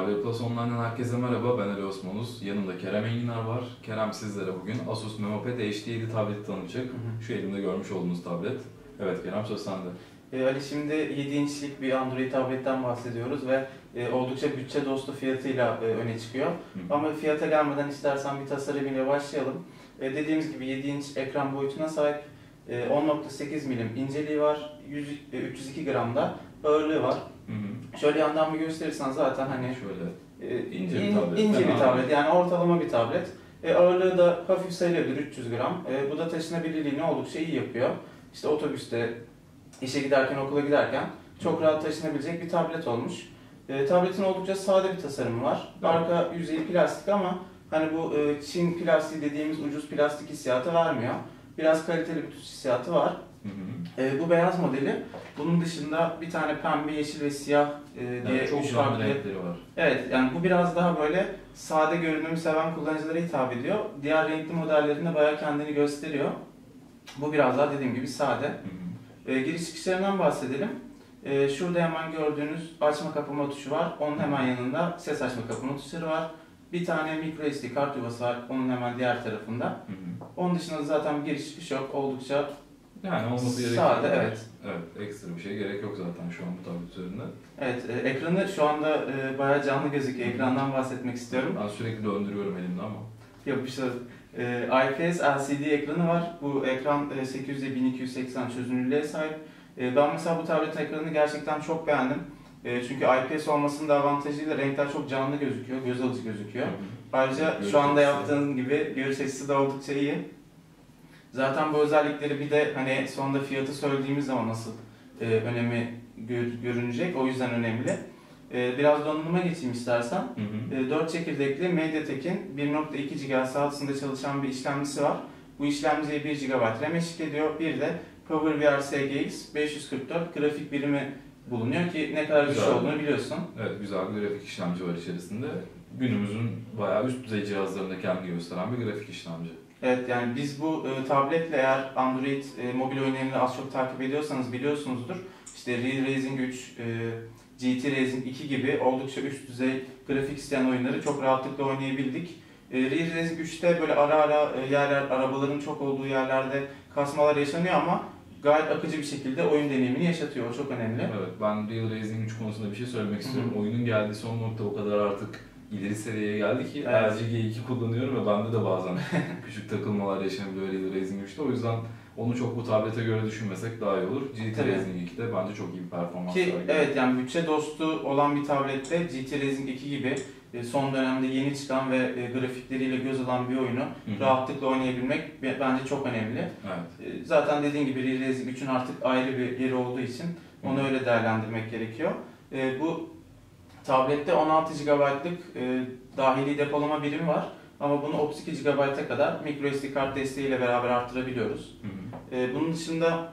Hardware Plus Online'dan herkese merhaba. Ben Ali Osmanuz. Yanımda Kerem Enginar var. Kerem sizlere bugün Asus MemoPad HD7 tableti tanıtacak. hı. Şu elimde görmüş olduğunuz tablet. Evet Kerem söz sende. E, Ali şimdi 7 inçlik bir Android tabletten bahsediyoruz ve e, oldukça bütçe dostu fiyatıyla e, öne çıkıyor. Hı. Ama fiyata gelmeden istersen bir tasarımıyla başlayalım. E, dediğimiz gibi 7 inç ekran boyutuna sahip e, 10.8 milim inceliği var, 100, e, 302 gramda ağırlığı var. Şöyle yandan bir gösterirsen zaten hani Şöyle. e, İnce bir tablet. ince bir tablet yani ortalama bir tablet. E, ağırlığı da hafif sayılabilir 300 gram. E, bu da taşınabilirliğini oldukça iyi yapıyor. İşte otobüste, işe giderken, okula giderken çok rahat taşınabilecek bir tablet olmuş. E, tabletin oldukça sade bir tasarımı var. Evet. Arka yüzeyi plastik ama hani bu e, Çin plastiği dediğimiz ucuz plastik hissiyatı vermiyor. Biraz kaliteli bir tuş hissiyatı var. Hı hı. E, bu beyaz modeli. Bunun dışında bir tane pembe, yeşil ve siyah e, diye Evet, çok farklı renkleri var. Evet, yani bu biraz daha böyle sade görünümü seven kullanıcılara hitap ediyor. Diğer renkli modellerinde bayağı kendini gösteriyor. Bu biraz daha dediğim gibi sade. Hı hı. Ee, giriş çıkışlarından bahsedelim. Ee, şurada hemen gördüğünüz açma kapama tuşu var. Onun hemen yanında ses açma kapama tuşları var. Bir tane micro SD kart yuvası var. Onun hemen diğer tarafında. Hı hı. Onun dışında zaten bir giriş çıkış yok. Oldukça Yani olması gerek Sade, yok. evet. Evet, ekstra bir şey gerek yok zaten şu an bu tablet üzerinde. Evet, e, ekranı şu anda e, bayağı canlı gözüküyor. Ekrandan bahsetmek istiyorum. Ben sürekli döndürüyorum elimde ama. Yapıştır. Ee, IPS LCD ekranı var. Bu ekran e, 800 1280 çözünürlüğe sahip. E, ben mesela bu tablet ekranını gerçekten çok beğendim. E, çünkü IPS olmasının da avantajıyla renkler çok canlı gözüküyor, göz alıcı gözüküyor. Hı hı. Ayrıca Görüş şu anda yaptığın gibi görüş açısı da oldukça iyi. Zaten bu özellikleri bir de hani sonunda fiyatı söylediğimiz zaman nasıl e, önemi gör- görünecek. O yüzden önemli. E, biraz donanıma geçeyim istersen. Hı hı. E, 4 çekirdekli MediaTek'in 1.2 GHz altında çalışan bir işlemcisi var. Bu işlemciye 1 GB RAM eşlik ediyor. Bir de PowerVR SGX 544 grafik birimi bulunuyor ki ne kadar güçlü Güzel. olduğunu biliyorsun. Evet, güzel bir grafik işlemci var içerisinde. Günümüzün bayağı üst düzey cihazlarında kendini gösteren bir grafik işlemci. Evet yani biz bu e, tabletle eğer Android e, mobil oyunlarını az çok takip ediyorsanız biliyorsunuzdur. İşte Real Racing 3, e, GT Racing 2 gibi oldukça üst düzey grafik isteyen oyunları çok rahatlıkla oynayabildik. E, Real Racing 3'te böyle ara ara e, yerler, arabaların çok olduğu yerlerde kasmalar yaşanıyor ama gayet akıcı bir şekilde oyun deneyimini yaşatıyor. O çok önemli. Evet, ben Real Racing 3 konusunda bir şey söylemek istiyorum. Oyunun geldiği son nokta o kadar artık ileri seviyeye geldi ki Evet. LG G2 kullanıyorum ve bende de bazen küçük takılmalar yaşanabiliyor Real Racing 3'te. O yüzden onu çok bu tablete göre düşünmesek daha iyi olur. GT Tabii. Racing 2'de bence çok iyi bir performans Ki sergiledi. evet yani bütçe dostu olan bir tablette GT Racing 2 gibi e, son dönemde yeni çıkan ve e, grafikleriyle göz alan bir oyunu Hı hı. rahatlıkla oynayabilmek be- bence çok önemli. Evet. E, Zaten dediğin gibi Racing 3'ün artık ayrı bir yeri olduğu için onu Hı. öyle değerlendirmek gerekiyor. Bu tablette 16 GB'lık dahili depolama birimi var. Ama bunu 32 GB'a kadar microSD kart desteğiyle beraber arttırabiliyoruz. Hı hı. Ee, bunun dışında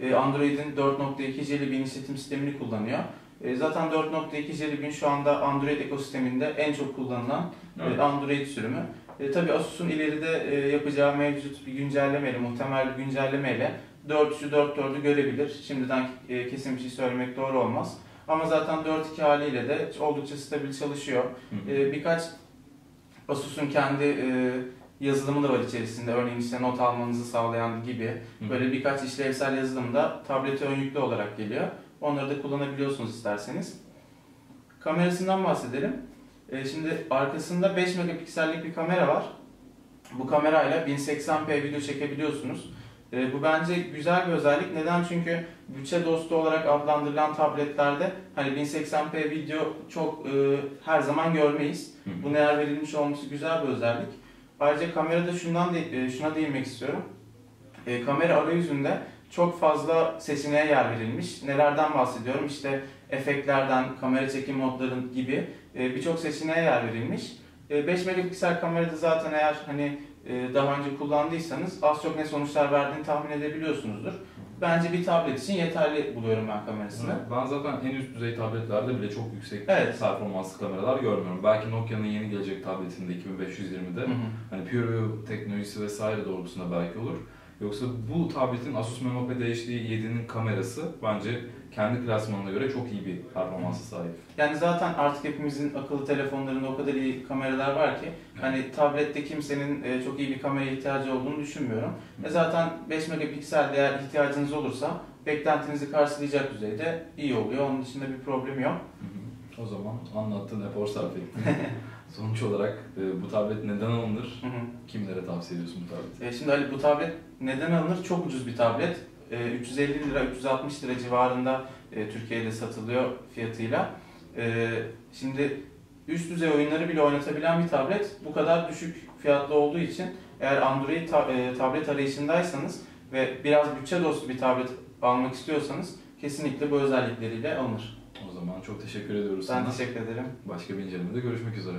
e, Android'in 4.2 Jelly Bean işletim sistemini kullanıyor. E, zaten 4.2 Jelly Bean şu anda Android ekosisteminde en çok kullanılan e, Evet. Android sürümü. E, Tabi Asus'un ileride e, yapacağı mevcut bir güncellemeyle, muhtemel bir güncellemeyle 4.3'ü 4.4'ü görebilir. Şimdiden e, kesin bir şey söylemek doğru olmaz. Ama zaten 4.2 haliyle de oldukça stabil çalışıyor. Hı hı. E, birkaç Asus'un kendi e, yazılımı da var içerisinde. Örneğin işte not almanızı sağlayan gibi böyle birkaç işlevsel yazılım da tablete ön yüklü olarak geliyor. Onları da kullanabiliyorsunuz isterseniz. Kamerasından bahsedelim. E, şimdi arkasında 5 megapiksellik bir kamera var. Bu kamerayla 1080p video çekebiliyorsunuz. E, bu bence güzel bir özellik. Neden? Çünkü bütçe dostu olarak adlandırılan tabletlerde hani 1080p video çok e, her zaman görmeyiz. Buna yer verilmiş olması güzel bir özellik. Ayrıca kamerada şundan de, e, şuna değinmek istiyorum. E, kamera arayüzünde çok fazla seçeneğe yer verilmiş. Nelerden bahsediyorum? İşte efektlerden, kamera çekim modların gibi e, birçok seçeneğe yer verilmiş. E, 5 megapiksel kamerada zaten eğer hani e, daha önce kullandıysanız az çok ne sonuçlar verdiğini tahmin edebiliyorsunuzdur. Bence bir tablet için yeterli buluyorum ben kamerasını. Evet, Ben zaten en üst düzey tabletlerde bile çok yüksek Evet. performanslı kameralar görmüyorum. Belki Nokia'nın yeni gelecek tabletinde 2520'de Hı hı. hani PureView teknolojisi vesaire doğrultusunda belki olur. Yoksa bu tabletin Asus MemoPad HD 7'nin kamerası bence kendi klasmanına göre çok iyi bir performansa sahip. Yani zaten artık hepimizin akıllı telefonlarında o kadar iyi kameralar var ki hani tablette kimsenin e, çok iyi bir kameraya ihtiyacı olduğunu düşünmüyorum. Ve zaten 5 megapiksel eğer ihtiyacınız olursa beklentinizi karşılayacak düzeyde iyi oluyor. Onun dışında bir problem yok. Hı hı. O zaman anlattığın efor sarf ettin. Sonuç olarak e, bu tablet neden alınır? Hı hı. Kimlere tavsiye ediyorsun bu tableti? E, Şimdi Ali bu tablet neden alınır? Çok ucuz bir tablet. E, 350 lira, 360 lira civarında e, Türkiye'de satılıyor fiyatıyla. E, Şimdi üst düzey oyunları bile oynatabilen bir tablet bu kadar düşük fiyatlı olduğu için eğer Android ta- e, tablet arayışındaysanız ve biraz bütçe dostu bir tablet almak istiyorsanız kesinlikle bu özellikleriyle alınır. O zaman çok teşekkür ediyoruz Ben sana. teşekkür ederim. Başka bir incelemede görüşmek üzere.